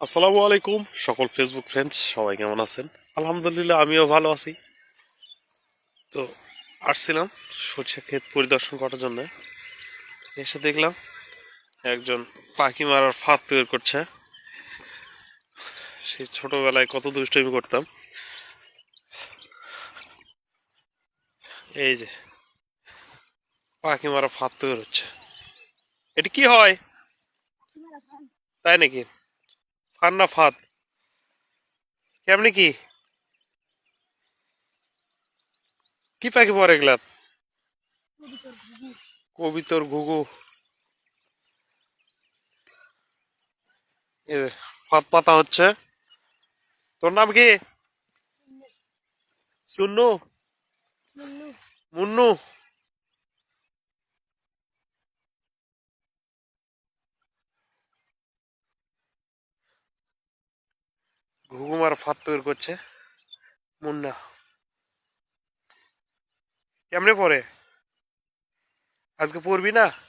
আসসালামু আলাইকুম, সকল ফেসবুক ফ্রেন্ডস সবাই কেমন আছেন? আলহামদুলিল্লাহ, আমিও ভালো আছি। তো আসছিলাম সরষে ক্ষেত পরিদর্শন করার জন্য। এসে দেখলাম একজন পাখি মারার ফাঁদ তৈরি করছে। সেই ছোটবেলায় কত দুষ্টমি করতাম। এই যে, পাখি মারা ফাঁদ তৈরি হচ্ছে। এটা কি হয়? তাই নাকি? ফান ফাঁদ কেমনি কি? কি পাখি পরে এগুলা? কবিতর ঘুঘু। ফাঁদ পাতা হচ্ছে। তোর নাম কি? সুন্নু? মুন্নু? ঘুঘুমার ফাঁদ তৈরি করছে। মুন্না। কেমনে পরে আজকে পড়বি না?